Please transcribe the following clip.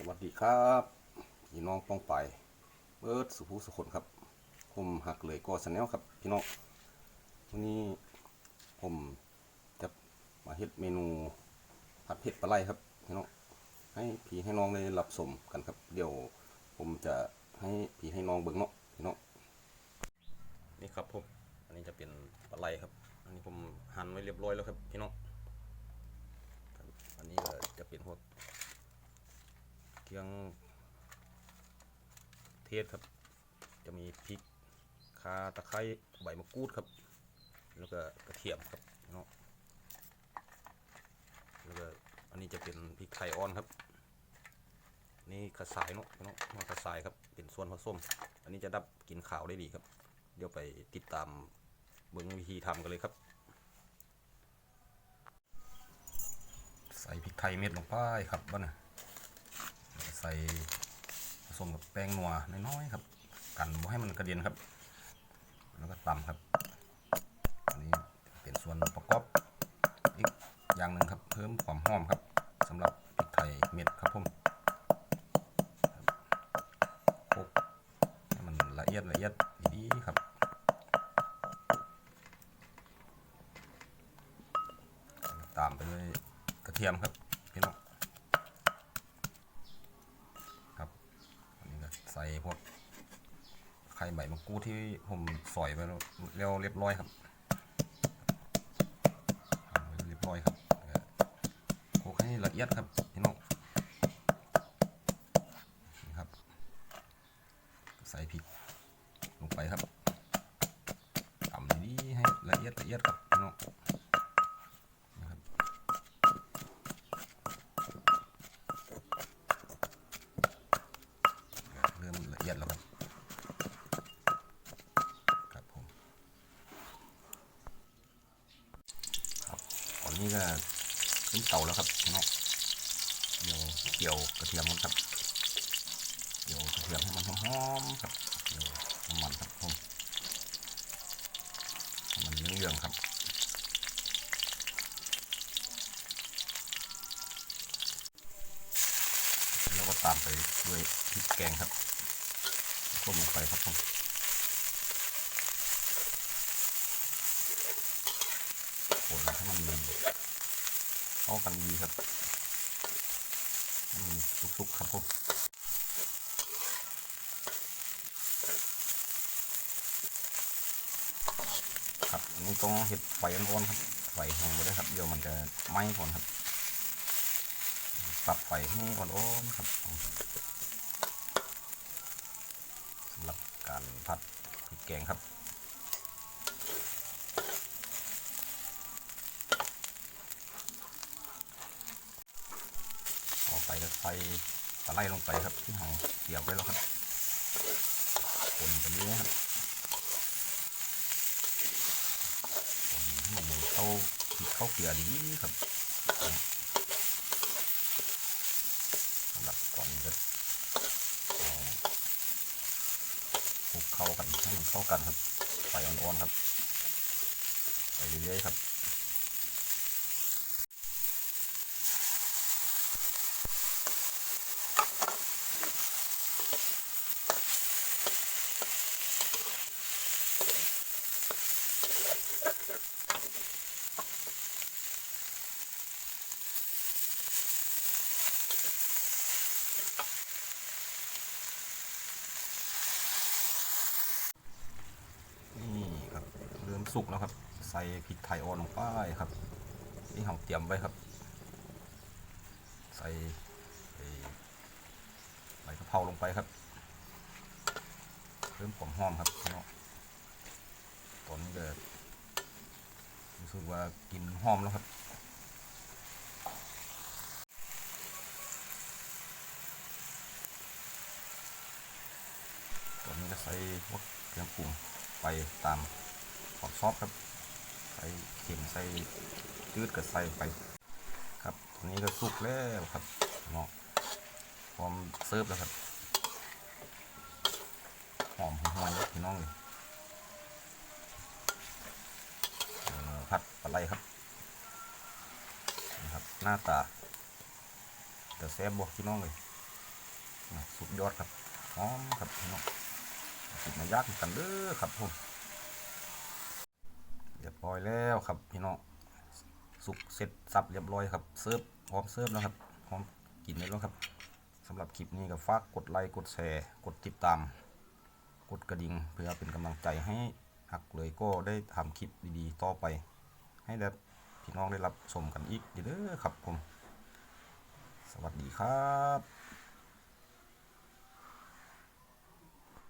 สวัสดีครับพี่น้องป้องไปเบิร์ดสุภูสุคนครับ ผมหักเลยก็สแนลครับ พี่น้องวันนี้ผมจะมาเฮ็ดเมนูผัดเผ็ดปลาไหลครับพี่น้องให้พี่ให้น้องได้รับชมกันครับ เดี๋ยวผมจะให้พี่ให้น้องเบิ่งเนาะพี่น้องนี่ครับผมอันนี้จะเป็นปลาไหลครับ อันนี้ผมหั่นไว้เรียบร้อยแล้วครับพี่น้องอันนี้ก็จะเป็นพวก เกียงเทศครับ จะมีพริกข่าตะไคร้ใบมะกรูดครับ แล้วก็กระเทียมครับเนาะแล้วก็อันนี้จะเป็นพริกไทยอ่อนครับ นี่กระสายเนาะเนาะเนากระสายครับเป็นส่วนผสมอันนี้จะดับกลินข่าวได้ดีครับ เดี๋ยวไปติดตามเบิ่งวิธีทำกันเลยครับ ใส่พริกไทยเม็ดลงไปครับบ้านะ ส่ผสมกับแป้งนัวน้อยๆครับ กันบ่ให้มันกระเด็นครับ แล้วก็ตำครับอันนี้เป็นส่วนประกอบอีกอย่างหนึ่งครับ เพิ่มความหอมครับสำหรับพริกไทยเม็ดครับผมคลุกให้มันละเอียดละเอียดดีๆครับตามไปด้วยกระเทียมครับพี่น้อง ครับอันนี้ก็ใส่ พวกไข่ใบมะกรูดที่ผมสอยไปแล้วเรียบร้อยครับเรียบร้อยครับแล้วก็โขกให้ละเอียดครับพี่น้อง ก็ขึ้นเตาแล้วครับพี่น้องเดี๋ยวเกี่ยวกระเทียมกันครับเกี่ยวกระเทียมให้มันหอมๆครับเกี่ยวน้ำมันครับผมมันเหลืองๆครับแล้วก็ตามไปด้วยพริกแกงครับต้มลงไปครับผมคนให้มัน เข้ากันดีครับสุกๆครับผมครับนนี้ต้องเห็ดไฟอ่อนๆครับไฟแห้งไปเลยครับเดี๋ยวมันจะไหม้ก่อนครับปรับไฟให้อ่อนๆครับสำหรับการผัดพริกแกงครับ ต่ ไปก็ใส่ลาไหลลงไปครับที่เราเสียบไว้แล้วครับคนแบบนี้ครับคนให้มันเข้าเข้าเกลือดีครับสำหรับก่อนก็คลุกเข้ากันให้มันเข้ากันครับไฟอ่อนๆครับไปเรื่อยๆครับนี่ครับ สุกแล้วครับ ใส่พริกไทยอ่อนลงไปครับที่เราเตรียมไว้ครับ ใส่ใบกะเพราลงไปครับเริ่มผมหอมครับพี่น้องตอนนี้ก็รู้สึกว่ากินหอมแล้วครับตอนนี้ก็ใส่พวกเครื่องปรุงไปตาม ความชอบครับใส่เค็มใส่จืดก็ใส่ไป ครับตอนนี้ก็สุกแล้วครับเนาะพร้อมเสิร์ฟแล้วครับหอมหวยพี่น้องเลยผัดปลาไหลครับนี่ครับ หน้าตาแต่แซ่บบอกพี่น้องเลยสุดยอดครับหอมครับพี่น้องกินมายางกันเด้อครับผม ยบร้อยแล้วครับพี่น้องสุกเสร็จสับเรียบร้อยครับเสิร์ฟพร้อมเสิร์ฟแล้วครับพร้อมกินได้แล้วครับสำหรับคลิปนี้ก็ฝากกดไลค์กดแชร์กดติดตาม กดกระดิ่งเพื่อเป็นกำลังใจให้หักเลยก็ได้ทำคลิปดีๆต่อไป ให้ได้พี่น้องได้รับชมกันอีกเด้อครับผม สวัสดีครับ